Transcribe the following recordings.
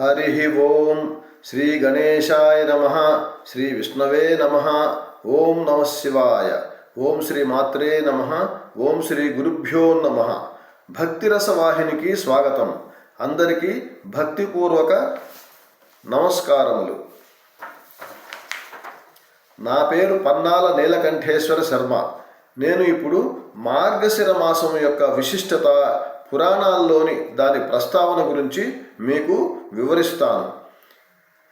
హరి ఓం శ్రీ గణేశాయ నమ శ్రీ విష్ణవే నమ ఓం నమ శివాయ ఓం శ్రీ మాత్రే నమ ఓం శ్రీ గురుభ్యో నమ భక్తిరస వాహినికి స్వాగతం. అందరికీ భక్తిపూర్వక నమస్కారములు. నా పేరు పన్నాల నీలకంఠేశ్వర శర్మ. నేను ఇప్పుడు మార్గశిర మాసం యొక్క విశిష్టత పురాణాల్లోని దాని ప్రస్తావన గురించి మీకు వివరిస్తాను.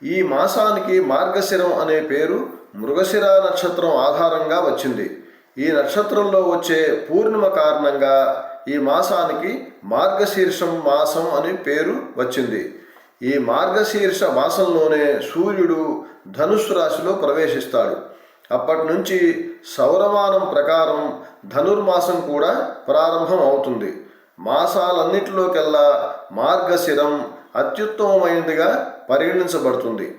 ఈ మాసానికి మార్గశిరం అనే పేరు మృగశిర నక్షత్రం ఆధారంగా వచ్చింది. ఈ నక్షత్రంలో వచ్చే పూర్ణిమ కారణంగా ఈ మాసానికి మార్గశీర్షం మాసం అని పేరు వచ్చింది. ఈ మార్గశీర్ష మాసంలోనే సూర్యుడు ధనుస్సు రాశిలో ప్రవేశిస్తాడు. అప్పటి నుంచి సౌరమానం ప్రకారం ధనుర్మాసం కూడా ప్రారంభం అవుతుంది మాసాలన్నిటిలోకెల్లా మార్గశిరం అత్యుత్తమమైనదిగా పరిగణించబడుతుంది.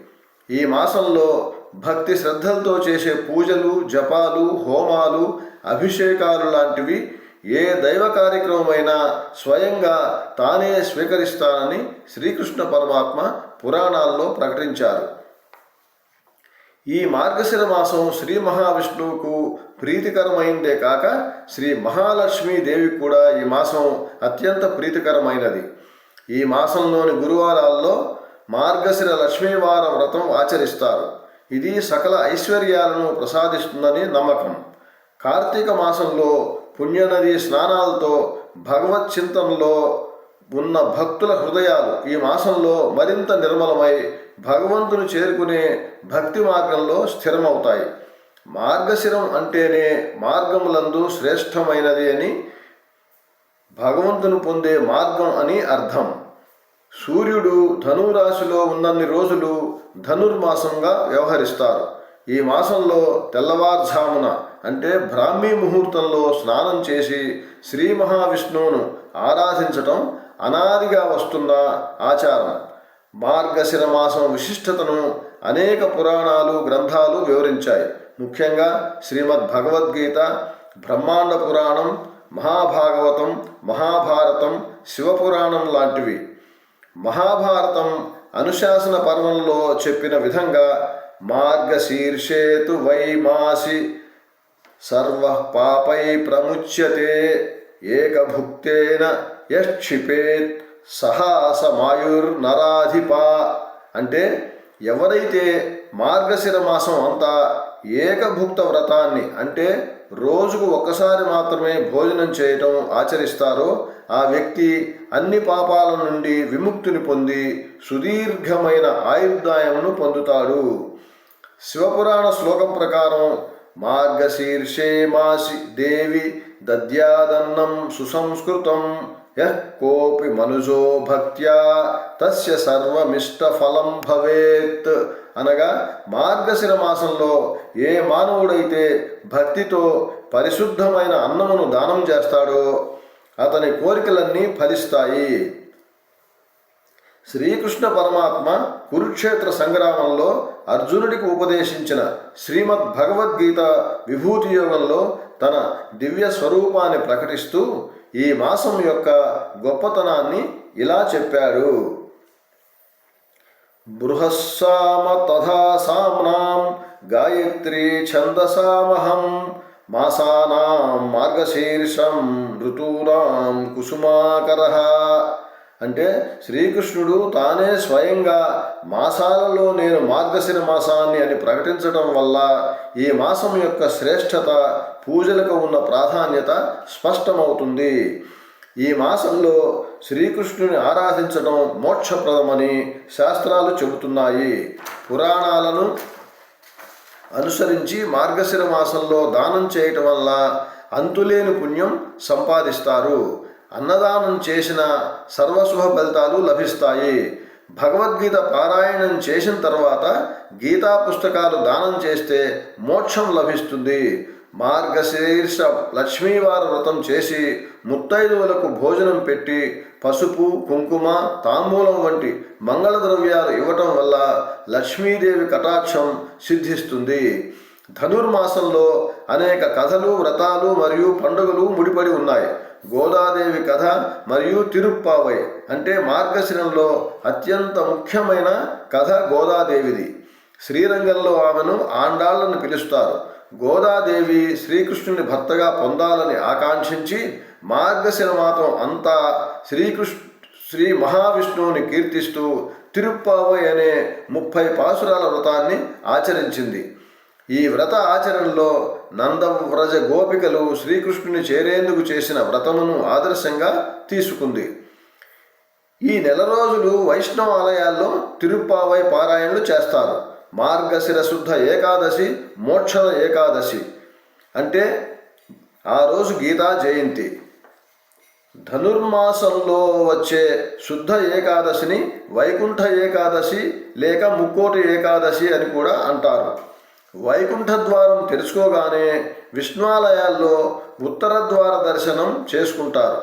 ఈ మాసంలో భక్తి శ్రద్ధలతో చేసే పూజలు జపాలు హోమాలు అభిషేకాలు లాంటివి ఏ దైవ కార్యక్రమమైనా స్వయంగా తానే స్వీకరిస్తానని శ్రీకృష్ణ పరమాత్మ పురాణాల్లో ప్రకటించారు. ఈ మార్గశిర మాసం శ్రీ మహావిష్ణువుకు ప్రీతికరమైందే కాక శ్రీ మహాలక్ష్మీదేవికి కూడా ఈ మాసం అత్యంత ప్రీతికరమైనది. ఈ మాసంలోని గురువారాల్లో మార్గశిర లక్ష్మీవార వ్రతం ఆచరిస్తారు. ఇది సకల ఐశ్వర్యాలను ప్రసాదిస్తుందని నమ్మకం. కార్తీక మాసంలో పుణ్యనది స్నానాలతో భగవత్ చింతనలో ఉన్న భక్తుల హృదయాలు ఈ మాసంలో మరింత నిర్మలమై భగవంతుని చేరుకునే భక్తి మార్గంలో స్థిరమవుతాయి. మార్గశిరం అంటేనే మార్గములందు శ్రేష్టమైనది అని భగవంతుని పొందే మార్గం అని అర్థం. సూర్యుడు ధనురాశిలో ఉన్నన్ని రోజులు ధనుర్మాసంగా వ్యవహరిస్తారు. ఈ మాసంలో తెల్లవారుజామున అంటే బ్రాహ్మీ ముహూర్తంలో స్నానం చేసి శ్రీ మహావిష్ణువును ఆరాధించటం అనాదిగా వస్తున్న ఆచారం. మార్గశిర మాసం విశిష్టతను అనేక పురాణాలు గ్రంథాలు వివరించాయి. ముఖ్యంగా శ్రీమద్ భగవద్గీత బ్రహ్మాండ పురాణం మహాభాగవతం మహాభారతం శివపురాణం లాంటివి. మహాభారతం అనుశాసన పర్వంలో చెప్పిన విధంగా మార్గశీర్షేతు వైమాసి సర్వ పాపై ప్రముచ్యతే ఏకభుక్తేన యక్షిపేత్ సహాసమాయుర్నరాధిప అంటే ఎవరైతే మార్గశిర మాసం అంతా ఏకభుక్త వ్రతాన్ని అంటే రోజుకు ఒక్కసారి మాత్రమే భోజనం చేయటం ఆచరిస్తారో ఆ వ్యక్తి అన్ని పాపాల నుండి విముక్తిని పొంది సుదీర్ఘమైన ఆయుర్దాయమును పొందుతాడు. శివపురాణ శ్లోకం ప్రకారం మార్గశీర్షే మాసి దేవి దద్యాదన్నం సుసంస్కృతం యః కోపి మనుజో భక్త్యా తస్య సర్వమిష్టఫలం భవేత్. అనగా మార్గశిర మాసంలో ఏ మానవుడైతే భక్తితో పరిశుద్ధమైన అన్నమును దానం చేస్తాడో అతని కోరికలన్నీ ఫలిస్తాయి. శ్రీకృష్ణ పరమాత్మ కురుక్షేత్ర సంగ్రామంలో అర్జునుడికి ఉపదేశించిన శ్రీమద్ భగవద్గీత విభూతి యోగంలో తన దివ్య స్వరూపాన్ని ప్రకటిస్తూ ఈ మాసం యొక్క గొప్పతనాన్ని ఇలా చెప్పాడు బృహస్సామ తథా సామ్నాం గాయత్రీ ఛందసామహం మాసానాం మార్గశీర్షం ఋతూనాం కుసుమాకర. అంటే శ్రీకృష్ణుడు తానే స్వయంగా మాసాలలో నేను మార్గశిర మాసాన్ని అని ప్రకటించడం వల్ల ఈ మాసం యొక్క శ్రేష్టత పూజలకు ఉన్న ప్రాధాన్యత స్పష్టమవుతుంది. ఈ మాసంలో శ్రీకృష్ణుని ఆరాధించడం మోక్షప్రదమని శాస్త్రాలు చెబుతున్నాయి. పురాణాలను అనుసరించి మార్గశిర మాసంలో దానం చేయటం వల్ల అంతులేని పుణ్యం సంపాదిస్తారు. అన్నదానం చేసిన సర్వశుభ ఫలితాలు లభిస్తాయి. భగవద్గీత పారాయణం చేసిన తర్వాత గీతా పుస్తకాలు దానం చేస్తే మోక్షం లభిస్తుంది. మార్గశీర్ష లక్ష్మీవార వ్రతం చేసి ముత్తైదువులకు భోజనం పెట్టి పసుపు కుంకుమ తాంబూలం వంటి మంగళ ద్రవ్యాలు ఇవ్వటం వల్ల లక్ష్మీదేవి కటాక్షం సిద్ధిస్తుంది. ధనుర్మాసంలో అనేక కథలు వ్రతాలు మరియు పండుగలు ముడిపడి ఉన్నాయి. గోదాదేవి కథ మరియు తిరుప్పావై అంటే మార్గశిరంలో అత్యంత ముఖ్యమైన కథ గోదాదేవిది. శ్రీరంగంలో ఆమెను ఆండాళ్ళను పిలుస్తారు. గోదాదేవి శ్రీకృష్ణుని భర్తగా పొందాలని ఆకాంక్షించి మార్గశిర మాతం అంతా శ్రీకృష్ణ శ్రీ మహావిష్ణువుని కీర్తిస్తూ తిరుప్పావై అనే ముప్పై పాసురాల వ్రతాన్ని ఆచరించింది. ఈ వ్రత ఆచరణలో నందవ్రజ గోపికలు శ్రీకృష్ణుని చేరేందుకు చేసిన వ్రతమును ఆదర్శంగా తీసుకుంది. ఈ నెల రోజులు వైష్ణవ ఆలయాల్లో తిరుప్పావై పారాయణలు చేస్తారు. మార్గశిర శుద్ధ ఏకాదశి మోక్షద ఏకాదశి అంటే ఆ రోజు గీతా జయంతి. ధనుర్మాసంలో వచ్చే శుద్ధ ఏకాదశిని వైకుంఠ ఏకాదశి లేక ముక్కోటి ఏకాదశి అని కూడా అంటారు. వైకుంఠ ద్వారం తెరుచుకోగానే విష్ణువాలయాల్లో ఉత్తర ద్వార దర్శనం చేసుకుంటారు.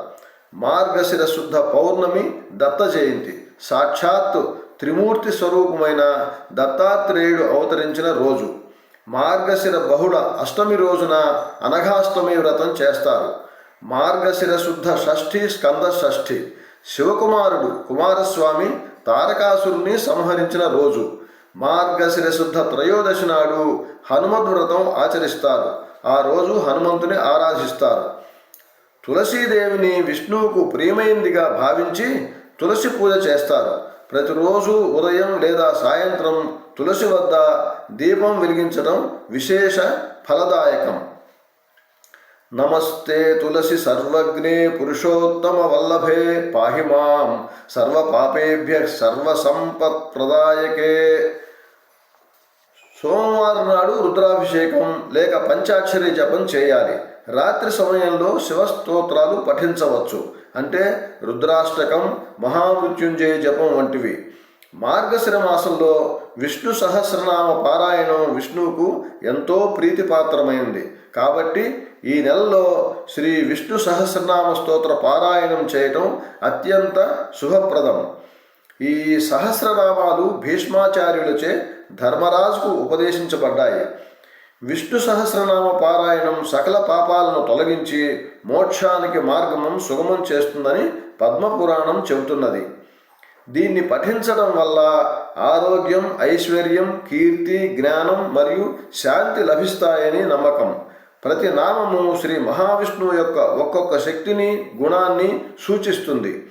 మార్గశిర శుద్ధ పౌర్ణమి దత్త జయంతి. సాక్షాత్తు త్రిమూర్తి స్వరూపమైన దత్తాత్రేయుడు అవతరించిన రోజు. మార్గశిర బహుళ అష్టమి రోజున అనఘాష్టమి వ్రతం చేస్తారు. మార్గశిర శుద్ధ షష్ఠి స్కంద షష్ఠి. శివకుమారుడు కుమారస్వామి తారకాసురుని సంహరించిన రోజు. మార్గశిరశుద్ధ త్రయోదశి నాడు హనుమద్వ్రతం ఆచరిస్తారు. ఆ రోజు హనుమంతుని ఆరాధిస్తారు. తులసీదేవిని విష్ణువుకు ప్రియమైందిగా భావించి తులసి పూజ చేస్తారు. ప్రతిరోజు ఉదయం లేదా సాయంత్రం తులసి వద్ద దీపం వెలిగించడం విశేష ఫలదాయకం. నమస్తే తులసి సర్వగ్నే పురుషోత్తమ వల్లభే పాహి మాం. సర్వ పాపేభ్య సర్వ సంపత్ ప్రదాయకే సోమవారం నాడు రుద్రాభిషేకం లేక పంచాక్షరి జపం చేయాలి. రాత్రి సమయంలో శివస్తోత్రాలు పఠించవచ్చు. అంటే రుద్రాష్టకం మహామృత్యుంజయ జపం వంటివి. మార్గశిర మాసంలో విష్ణు సహస్రనామ పారాయణం విష్ణువుకు ఎంతో ప్రీతిపాత్రమైంది. కాబట్టి ఈ నెలలో శ్రీ విష్ణు సహస్రనామ స్తోత్ర పారాయణం చేయటం అత్యంత శుభప్రదం. ఈ సహస్రనామాలు భీష్మాచార్యులచే ధర్మరాజుకు ఉపదేశించబడ్డాయి. విష్ణు సహస్రనామ పారాయణం సకల పాపాలను తొలగించి మోక్షానికి మార్గమం సుగమం చేస్తుందని పద్మపురాణం చెబుతున్నది. దీన్ని పఠించడం వల్ల ఆరోగ్యం ఐశ్వర్యం కీర్తి జ్ఞానం మరియు శాంతి లభిస్తాయని నమ్మకం. ప్రతి నామము శ్రీ మహావిష్ణువు యొక్క ఒక్కొక్క శక్తిని గుణాన్ని సూచిస్తుంది.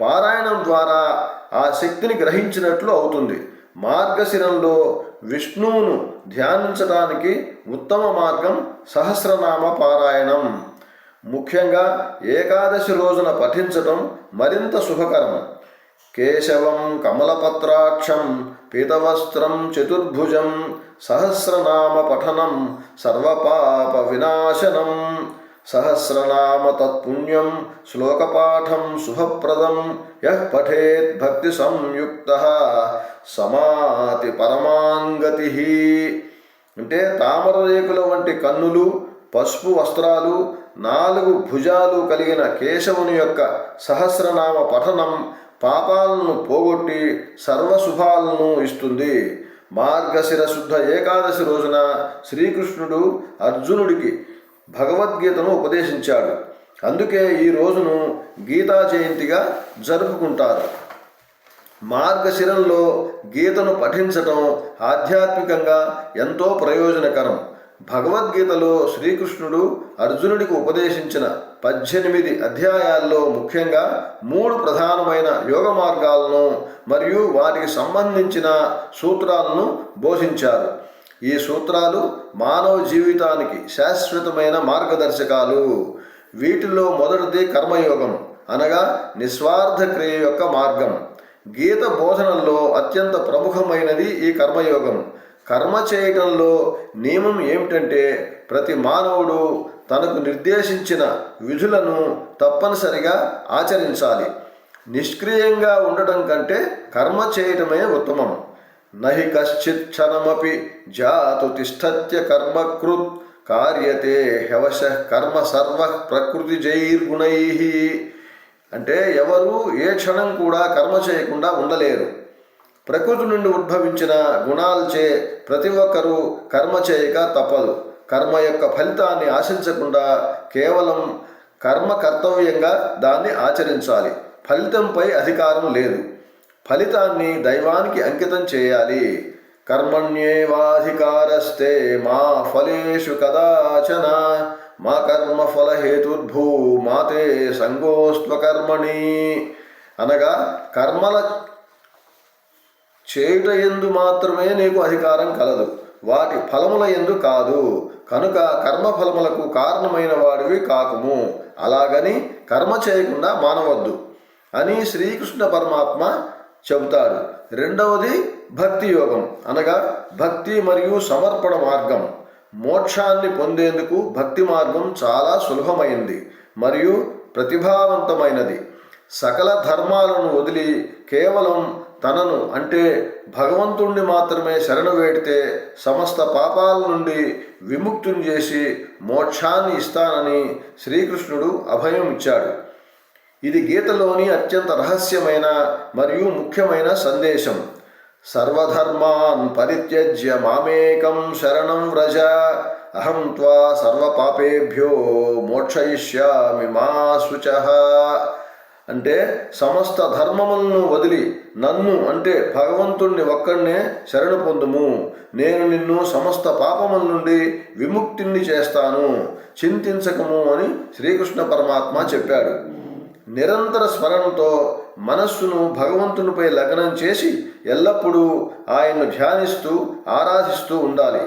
పారాయణం ద్వారా ఆ శక్తిని గ్రహించినట్లు అవుతుంది. మార్గశిరంలో విష్ణువును ధ్యానించడానికి ఉత్తమ మార్గం సహస్రనామ పారాయణం. ముఖ్యంగా ఏకాదశి రోజున పఠించటం మరింత శుభకరం. కేశవం కమలపత్రాక్షం పీతవస్త్రం చతుర్భుజం సహస్రనామ పఠనం సర్వపాప వినాశనం సహస్రనామ తత్పుణ్యం శ్లోకపాఠం శుభప్రదం. యః పఠేత్ భక్తి సంయుక్త సమాతి పరమాంగతి అంటే తామర రేకుల వంటి కన్నులు పసుపు వస్త్రాలు నాలుగు భుజాలు కలిగిన కేశవుని యొక్క సహస్రనామ పఠనం పాపాలను పోగొట్టి సర్వశుభాలను ఇస్తుంది. మార్గశిర శుద్ధ ఏకాదశి రోజున శ్రీకృష్ణుడు అర్జునుడికి భగవద్గీతను ఉపదేశించాడు. అందుకే ఈ రోజును గీతా జయంతిగా జరుపుకుంటారు. మార్గశిరంలో గీతను పఠించటం ఆధ్యాత్మికంగా ఎంతో ప్రయోజనకరం. భగవద్గీతలో శ్రీకృష్ణుడు అర్జునుడికి ఉపదేశించిన పద్దెనిమిది అధ్యాయాల్లో ముఖ్యంగా మూడు ప్రధానమైన యోగ మార్గాలను మరియు వాటికి సంబంధించిన సూత్రాలను బోధించారు. ఈ సూత్రాలు మానవ జీవితానికి శాశ్వతమైన మార్గదర్శకాలు. వీటిలో మొదటిది కర్మయోగం అనగా నిస్వార్థ క్రియ యొక్క మార్గం. గీత బోధనల్లో అత్యంత ప్రముఖమైనది ఈ కర్మయోగం. కర్మ చేయటంలో నియమం ఏమిటంటే ప్రతి మానవుడు తనకు నిర్దేశించిన విధులను తప్పనిసరిగా ఆచరించాలి. నిష్క్రియంగా ఉండటం కంటే కర్మ చేయటమే ఉత్తమం. నహి కశ్చిత్ క్షణమపి జాతు తిష్టత్య కర్మకృత్ కార్యతే హవశ కర్మ సర్వ ప్రకృతి జైర్గుణై అంటే ఎవరు ఏ క్షణం కూడా కర్మ చేయకుండా ఉండలేరు. ప్రకృతి నుండి ఉద్భవించిన గుణాలచే ప్రతి ఒక్కరూ కర్మ చేయక తప్పదు. కర్మ యొక్క ఫలితాన్ని ఆశించకుండా కేవలం కర్మ కర్తవ్యంగా దాన్ని ఆచరించాలి. ఫలితంపై అధికారం లేదు. ఫలితాన్ని దైవానికి అంకితం చేయాలి. కర్మణ్యేవాధికారస్తే మా ఫలేషు కదాచన మా కర్మ ఫలహేతుర్భూ మాతే సంగోస్త్వకర్మణి. అనగా కర్మల చేయుట ఎందు మాత్రమే నీకు అధికారం కలదు. వాటి ఫలముల ఎందు కాదు. కనుక కర్మఫలములకు కారణమైన వాడివి కాకుము. అలాగని కర్మ చేయకుండా మానవద్దు. అని శ్రీకృష్ణ పరమాత్మ చెబుతాడు రెండవది భక్తి యోగం. అనగా భక్తి మరియు సమర్పణ మార్గం. మోక్షాన్ని పొందేందుకు భక్తి మార్గం చాలా సులభమైంది మరియు ప్రతిభావంతమైనది. సకల ధర్మాలను వదిలి కేవలం తనను అంటే భగవంతుణ్ణి మాత్రమే శరణు వేడితే సమస్త పాపాల నుండి విముక్తుని చేసి మోక్షాన్ని ఇస్తానని శ్రీకృష్ణుడు అభయం ఇచ్చాడు. ఇది గీతలోని అత్యంత రహస్యమైన మరియు ముఖ్యమైన సందేశం. సర్వధర్మాన్ పరిత్యజ్య మామేకం శరణం వ్రజ. అహం త్వా సర్వపాపేభ్యో మోక్షయిష్యామి మా శుచ. అంటే సమస్త ధర్మములను వదిలి నన్ను అంటే భగవంతుణ్ణి ఒక్కడనే శరణు పొందుము. నేను నిన్ను సమస్త పాపముల నుండి విముక్తిని చేస్తాను. చింతించకము అని శ్రీకృష్ణ పరమాత్మ చెప్పాడు. నిరంతర స్మరణతో మనస్సును భగవంతునిపై లగ్నం చేసి ఎల్లప్పుడూ ఆయన్ను ధ్యానిస్తూ ఆరాధిస్తూ ఉండాలి.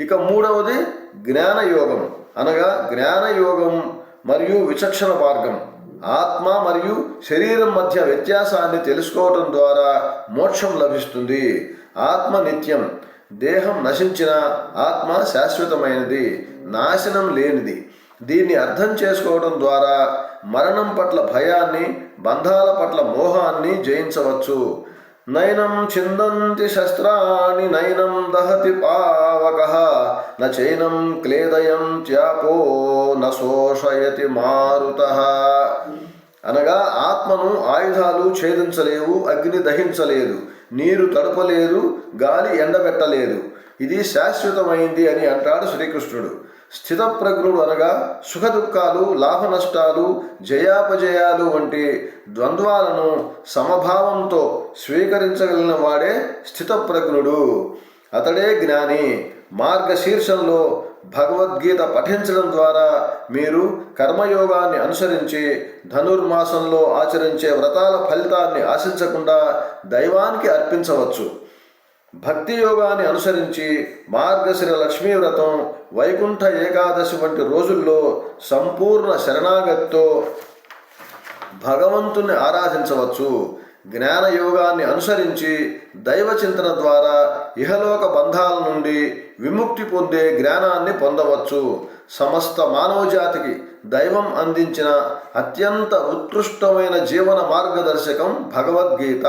ఇక మూడవది జ్ఞానయోగం. అనగా జ్ఞానయోగం మరియు విచక్షణ మార్గం. ఆత్మ మరియు శరీరం మధ్య వ్యత్యాసాన్ని తెలుసుకోవటం ద్వారా మోక్షం లభిస్తుంది. ఆత్మ నిత్యం. దేహం నశించిన ఆత్మ శాశ్వతమైనది. నాశనం లేనిది. దీన్ని అర్థం చేసుకోవడం ద్వారా మరణం పట్ల భయాన్ని బంధాల పట్ల మోహాన్ని జయించవచ్చు. నైనం చిందంతి శస్త్రాణి నైనం దహతి పావక నైనం క్లేదయం త్యాపో నోషయతి మారుత. అనగా ఆత్మను ఆయుధాలు ఛేదించలేవు అగ్ని దహించలేదు నీరు తడపలేదు గాలి ఎండబెట్టలేదు. ఇది శాశ్వతమైంది అని అంటాడు శ్రీకృష్ణుడు. స్థితప్రజ్ఞుడు అనగా సుఖ దుఃఖాలు లాభ నష్టాలు జయాపజయాలు వంటి ద్వంద్వాలను సమభావంతో స్వీకరించగలిగిన వాడే స్థితప్రజ్ఞుడు. అతడే జ్ఞాని. మార్గశీర్షంలో భగవద్గీత పఠించడం ద్వారా మీరు కర్మయోగాన్ని అనుసరించి ధనుర్మాసంలో ఆచరించే వ్రతాల ఫలితాన్ని ఆశించకుండా దైవానికి అర్పించవచ్చు. భక్తి యోగాన్ని అనుసరించి మార్గశిర లక్ష్మీ వ్రతం వైకుంఠ ఏకాదశి వంటి రోజుల్లో సంపూర్ణ శరణాగతితో భగవంతుని ఆరాధించవచ్చు. జ్ఞాన యోగాన్ని అనుసరించి దైవ చింతన ద్వారా ఇహలోక బంధాల నుండి విముక్తి పొందే జ్ఞానాన్ని పొందవచ్చు. సమస్త మానవజాతికి దైవం అందించిన అత్యంత ఉత్కృష్టమైన జీవన మార్గదర్శకం భగవద్గీత.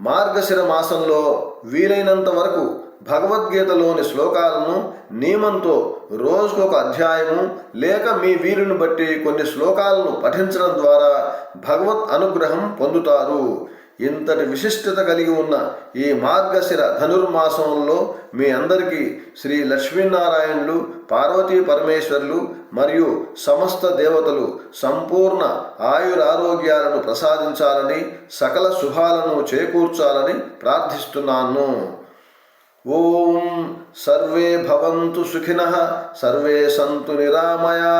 మార్గశిర మాసంలో వీలైనంత వరకు భగవద్గీతలోని శ్లోకాలను నియమంతో రోజుకొక అధ్యాయము లేక మీ వీలుని బట్టి కొన్ని శ్లోకాలను పఠించడం ద్వారా భగవత్ అనుగ్రహం పొందుతారు. ఇంతటి విశిష్టత కలిగి ఉన్న ఈ మార్గశిర ధనుర్మాసంలో మీ అందరికీ శ్రీ లక్ష్మీనారాయణులు పార్వతీ పరమేశ్వర్లు మరియు సమస్త దేవతలు సంపూర్ణ ఆయురారోగ్యాలను ప్రసాదించాలని సకల శుభాలను చేకూర్చాలని ప్రార్థిస్తున్నాను. ఓం సర్వే భవంతు సుఖిన సర్వే సంతు నిరామయా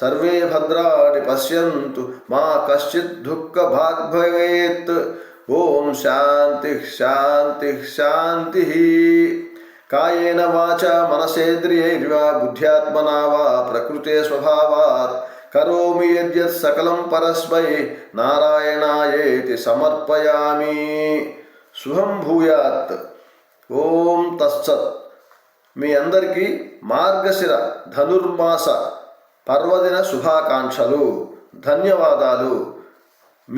సర్వే భద్రాణి పశ్యంతు మా కశ్చిత్ దుఃఖ భాగ్భవేత్. ఓం శాంతి శాంతి శాంతి. కాయేన వాచ మనసేంద్రియైర్వా బుద్ధ్యాత్మనా వా ప్రకృతే స్వభావాత్. కరోమి యద్యత్ సకలం పరస్మై నారాయణాయేతి సమర్పయామి. శుభం భూయాత్. ఓం తత్సత్. మీ అందరికీ మార్గశిర ధనుర్మాస పర్వదిన శుభాకాంక్షలు. ధన్యవాదాలు.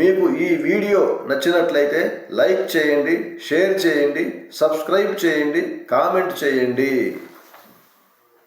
మీకు ఈ వీడియో నచ్చినట్లయితే లైక్ చేయండి షేర్ చేయండి సబ్స్క్రైబ్ చేయండి కామెంట్ చేయండి.